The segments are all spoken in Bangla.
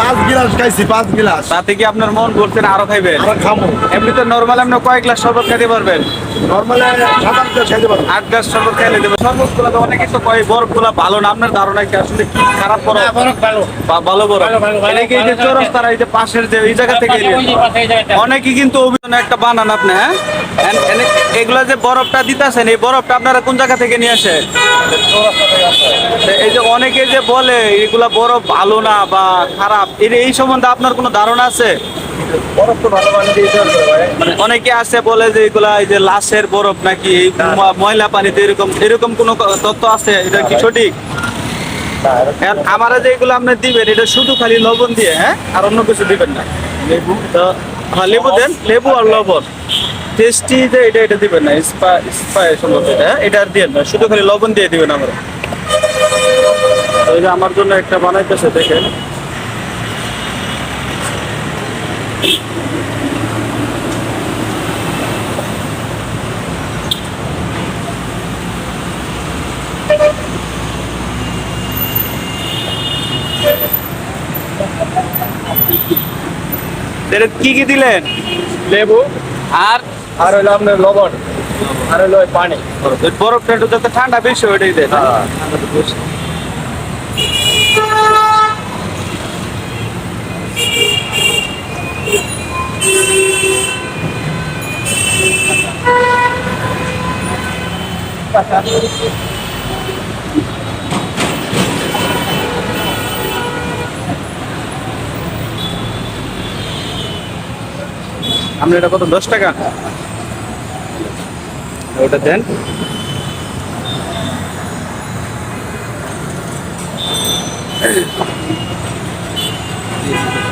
পাঁচ গিলাস খাইছি পাঁচ গিলাস। তাতে কি আপনার মন করছেন আরও খাইবেন? আর খামো। এমনিতে নর্মাল আপনি কয় গ্লাস শরবত খেতে পারবেন। নর্মালি সাত আট গ্লাস খাইতে পারব। আট গ্লাস শরবত খাইলে দেবে শরবতগুলা তো অনেকে তো কয় বরফগুলা ভালো না আপনার ধারণা কি আসলে কি খারাপ বরফ? ভালো। বরফ। ভালো, ভালো, ভালো, এটা কি যে চৌরাস্তার এই যে পাশের যে এই জায়গা থেকে নিয়ে- অনেকে কিন্তু অভিযান একটা বানান আপনি হ্যাঁ? এগুলা যে বরফটা দিতেছেন, এই বরফটা আপনারা কোন জায়গা থেকে নিয়ে আসে এই যে অনেকে যে বলে, এগুলা বরফ ভালো না বা খারাপ এই সম্বন্ধে আপনার কোনো ধারণা আছে? মানে অনেকে আছে বলে যে এগুলা এই যে লাশের বরফ নাকি ময়লা পানিতে এরকম এরকম কোনো তথ্য আছে? এটা কি সঠিক? আমারা যে এগুলো আপনি দিবেন, এটা শুধু খালি লবণ দিয়ে হ্যাঁ? আর অন্য কিছু দিবেন না। লেবু তো হ্যাঁ লেবু দেন, লেবু আর লবণ। টেস্টি যে এটা এটা দিবেন না স্পা স্পা সম্ভবত এটা হ্যাঁ? এটা আর দিয়ে না, শুধু খালি লবণ দিয়ে দিবেন আমরা। এই যে আমার জন্য একটা বানাইতেছে, দেখেন। কি কি দিলেন? লেবু। আর আর হইল আপনার লবণ আর হইল পানি। বরফটা একটু যাতে ঠান্ডা বেশি ওইটাই দেন হ্যাঁ। আপনি এটা কত দশ টাকা? ওটা দেন।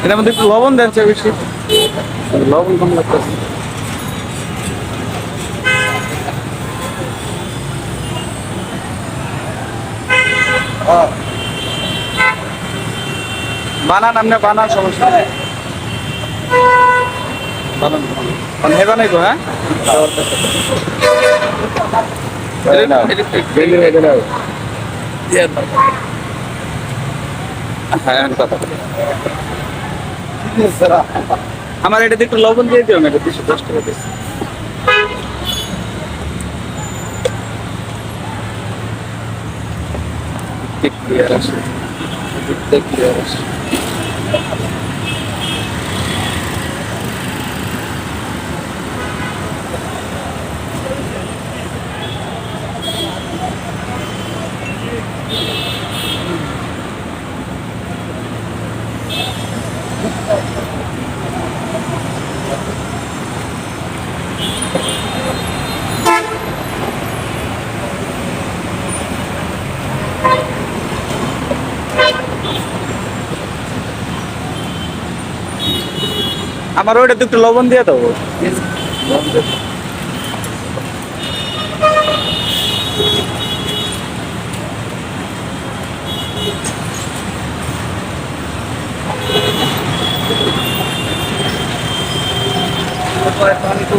এটার মধ্যে একটু লবণ দেন চেয়ে বেশি। লবণ কম লাগতেছে। বানান, আপনি বানান, সমস্যা বানান বানান। হে বানাইবো হ্যাঁ এই নাও। বেলি হয়ে নাও। হ্যাঁ কথা আমার এটা একটু লবণ দিয়ে দিও এটা দুশো দশ টাকা দিচ্ছি ক্লিয়ার আছে Amaro itu cukup lawan dia tuh. Lawan. Coba cari tuh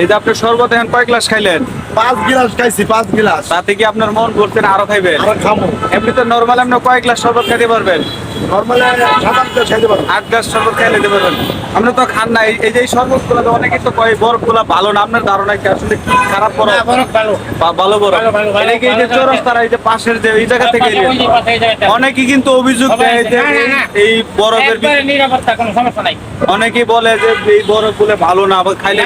এই আপনি শরবত এখন কয় গ্লাস খাইলেন? পাঁচ গিলাস খাইছি পাঁচ গিলাস। তাতে কি আপনার মন করছেন আরও খাইবেন? আরও খামো। এমনি তো নর্মাল আপনি কয় গ্লাস শরবত খেতে পারবেন। নর্মালি সাত আট খাইতে পারব। আট গ্লাস শরবত খাইলে দিতে পারবেন। আপনি তো খান নাই। এই যে এই শরবতগুলো অনেকে তো কয় বরফগুলা ভালো না আপনার ধারণা কি? আসলে কি খারাপ বরফ? ভালো। ভালো বরফ। এটা কি এই যে ভালো, এই যে পাশের যে এই জায়গা থেকে। অনেকে কিন্তু অভিযোগ দেয় যে। এই বরফের একবারে ভিতরে- নিরাপত্তা, কোনো সমস্যা নাই। অনেকেই বলে যে এই বরফগুলো ভালো না বা খাইলে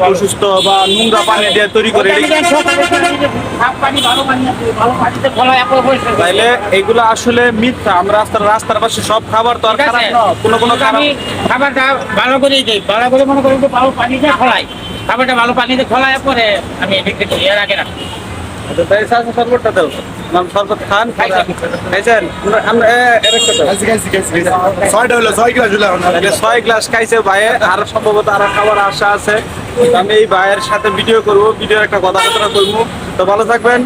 অসুস্থ- বা নোংরা পানি দিয়ে তৈরি করে। এগুলো আসলে মিথ্যা। আমরা রাস্তার রাস্তার পাশে সব খাবার তো আর খারাপ না কোনো কোনো আমি খাবারটা ভালো করেই দিই। ভালো করে মনে করি ভালো পানিতে খোলাই। খাবারটা ভালো পানিতে খোলাই পরে আমি বিক্রি করি। এর আগে না। তাই সাথে শরবতটা দাও নাম শরবত খান খাইছেন? আমরা- আমরা এ- এরকম দাও। খাইছি খাইছি খাইছি খাইছি। ছয়টা হলো ছয় গিলাস হলো ছয় গ্লাস খাইছে ভাইয়ে আর সম্ভবত আরও খাবার আশা আছে। আমি এই ভাইয়ের সাথে ভিডিও করব ভিডিওর একটা কথাবার্তা করব। তো ভালো থাকবেন।